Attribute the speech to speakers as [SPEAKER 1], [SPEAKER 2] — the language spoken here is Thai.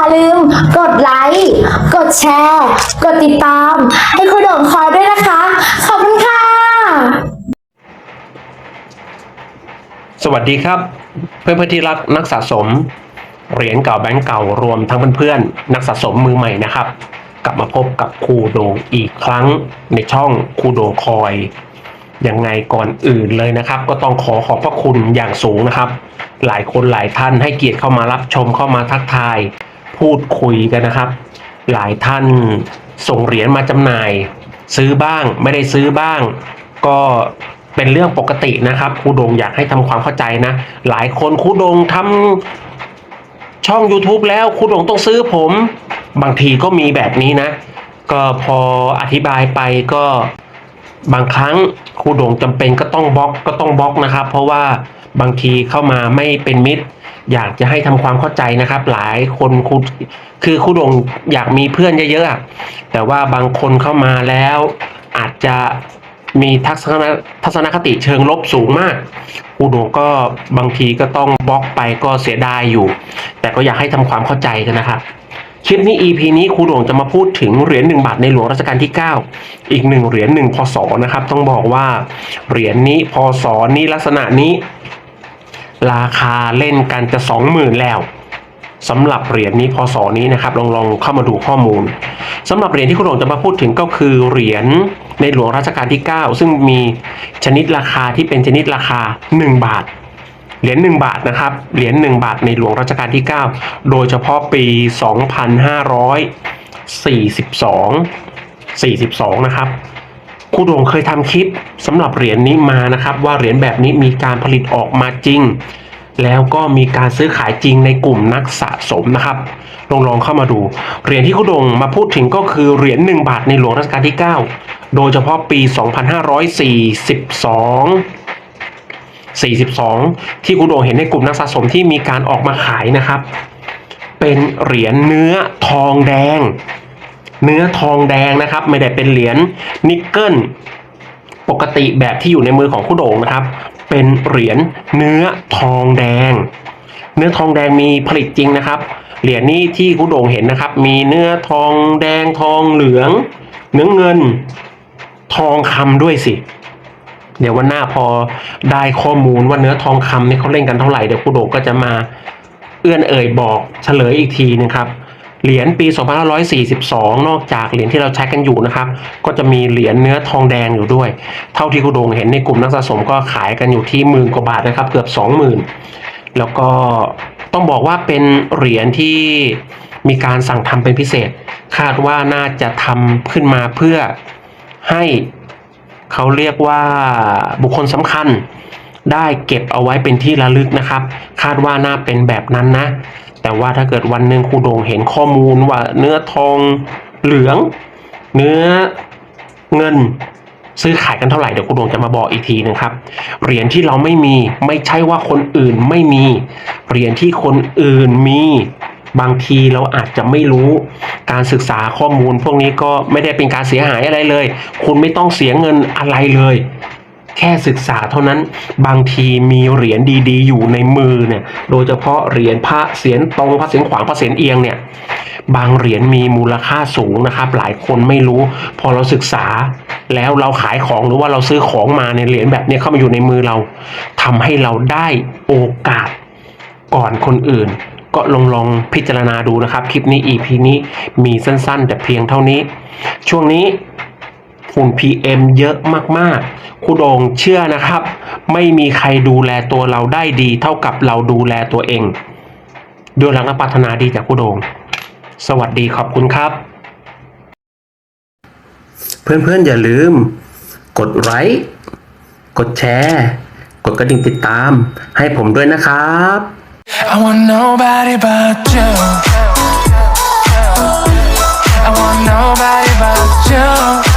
[SPEAKER 1] อย่าลืมกดไลค์ กดแชร์ กดติดตาม ให้คุณโด่งคอยด้วยนะคะ ขอบคุณค่ะ
[SPEAKER 2] สวัสดีครับ เพื่อนเพื่อนที่รักนักสะสม เหรียญเก่าแบงก์เก่ารวมทั้งเพื่อนๆนักสะสมมือใหม่นะครับ กลับมาพบกับครูโดงอีกครั้งในช่องครูโดงคอยยังไงก่อนอื่นเลยนะครับ ก็ต้องขอขอบพระคุณอย่างสูงนะครับ หลายคนหลายท่านให้เกียรติเข้ามารับชมเข้ามาทักทาย พูดคุยกันนะครับ หลายท่านส่งเหรียญมาจำหน่าย ซื้อบ้างไม่ได้ซื้อบ้าง ก็เป็นเรื่องปกตินะครับครูโดงอยากให้ทำความเข้าใจนะ หลายคนครูโดงทำช่อง YouTube แล้วครูโดงต้องซื้อผม บางทีก็มีแบบนี้นะ ก็พออธิบายไปก็บางครั้งครูโดงจำเป็นก็ต้องบล็อกก็ต้องบล็อกนะครับ เพราะว่า บางทีเข้ามาไม่เป็นมิตร อยากจะให้ทำความเข้าใจนะครับ หลายคนครูคือครูโดงอยากมีเพื่อนเยอะๆแต่ว่าบางคนเข้ามาแล้วอาจจะมีทัศนทัศนคติเชิงลบสูงมากครูโดงก็บางทีก็ต้องบล็อกไปก็เสียดายอยู่ แต่ก็อยากให้ทำความเข้าใจกันนะครับคลิปนี้ EP นี้ครูโด่งจะมาพูดถึงเหรียญหนึ่งบาทในหลวงรัชกาลที่ 9 อีกหนึ่งเหรียญหนึ่งพศนะครับ ต้องบอกว่าเหรียญนี้พศนี้ลักษณะนี้ ราคาเล่นกันจะสองหมื่นแล้วสำหรับเหรียญนี้พศนี้นะครับลองลองเข้ามาดูข้อมูลสำหรับเหรียญที่ครูโด่งจะมาพูดถึงก็คือเหรียญในหลวงรัชกาลที่ 9 ซึ่งมีชนิดราคาที่เป็นชนิดราคา 1 บาท เหรียญ1บาทนะครับเหรียญ1บาทในหลวงรัชกาลที่ 9 โดยเฉพาะปี 2542 42 นะครับ ครูโด่งเคยทำคลิปสำหรับเหรียญนี้มานะครับ ว่าเหรียญแบบนี้มีการผลิตออกมาจริง แล้วก็มีการซื้อขายจริงในกลุ่มนักสะสมนะครับลองลองเข้ามาดู เหรียญที่ครูโด่งมาพูดถึงก็คือเหรียญ1บาทในหลวงรัชกาลที่ 9 โดยเฉพาะปี 2542 42 ที่คุณโดงเห็นในกลุ่มนักสะสมที่มีการออกมาขายนะครับ เป็นเหรียญเนื้อทองแดง เนื้อทองแดงนะครับ ไม่ได้เป็นเหรียญนิกเกิลปกติแบบที่อยู่ในมือของคุณโด่งนะครับ เป็นเหรียญเนื้อทองแดง เนื้อทองแดงมีผลิตจริงนะครับ เหรียญนี้ที่คุณโด่งเห็นนะครับ มีเนื้อทองแดงทองเหลือง เนื้อเงิน ทองคำด้วยสิ เดี๋ยววันหน้าพอได้ข้อมูลว่าเนื้อทองคำนี่เขาเล่นกันเท่าไหร่เดี๋ยวครูโด่งก็จะมาเอื้อนเอ่ยบอกเฉลยอีกทีนะครับ เหรียญปี 2542 นอกจากเหรียญที่เราใช้กันอยู่นะครับ ก็จะมีเหรียญเนื้อทองแดงอยู่ด้วย เท่าที่ครูโดงเห็นในกลุ่มนักสะสมก็ขายกันอยู่ที่หมื่นกว่าบาทนะครับ เกือบ 20,000 แล้วก็ต้องบอกว่าเป็นเหรียญที่มีการสั่งทำเป็นพิเศษ คาดว่าน่าจะทำขึ้นมาเพื่อให้เขาเรียกว่าบุคคลสำคัญได้เก็บเอาไว้เป็นที่ระลึกนะครับ คาดว่าน่าเป็นแบบนั้นนะ แต่ว่าถ้าเกิดวันหนึ่งครูโดงเห็นข้อมูลว่าเนื้อทองเหลือง เนื้อเงินซื้อขายกันเท่าไหร่เดี๋ยวครูโดงจะมาบอกอีกทีนึงครับเหรียญที่เราไม่มีไม่ใช่ว่าคนอื่นไม่มีเหรียญที่คนอื่นมีบางทีเราอาจจะไม่รู้การศึกษาข้อมูล พวกนี้ก็ไม่ได้เป็นการเสียหายอะไรเลย คุณไม่ต้องเสียเงินอะไรเลย แค่ศึกษาเท่านั้นบางทีมีเหรียญดีๆ อยู่ในมือเนี่ยโดยเฉพาะเหรียญพระเสียนตรงพระเสียนขวางพระเสียนเอียงเนี่ยบางเหรียญมีมูลค่าสูงนะครับ หลายคนไม่รู้ พอเราศึกษาแล้วเราขายของหรือว่าเราซื้อของมาในเหรียญแบบนี้เข้ามาอยู่ในมือเราทำให้เราได้โอกาสก่อนคนอื่น ก็ลองลองพิจารณาดูนะครับ คลิปนี้ EP นี้มีสั้นๆ แต่เพียงเท่านี้ ช่วงนี้ ฝุ่น PM เยอะมากๆคุณโดงเชื่อนะครับ ไม่มีใครดูแลตัวเราได้ดี เท่ากับเราดูแลตัวเองดวงหลังปรารถนาดีจากคุณโดง สวัสดีขอบคุณครับ เพื่อนๆอย่าลืม กดไลค์กดแชร์กดกระดิ่งติดตามให้ผมด้วยนะครับ I want nobody but you
[SPEAKER 3] I want nobody but you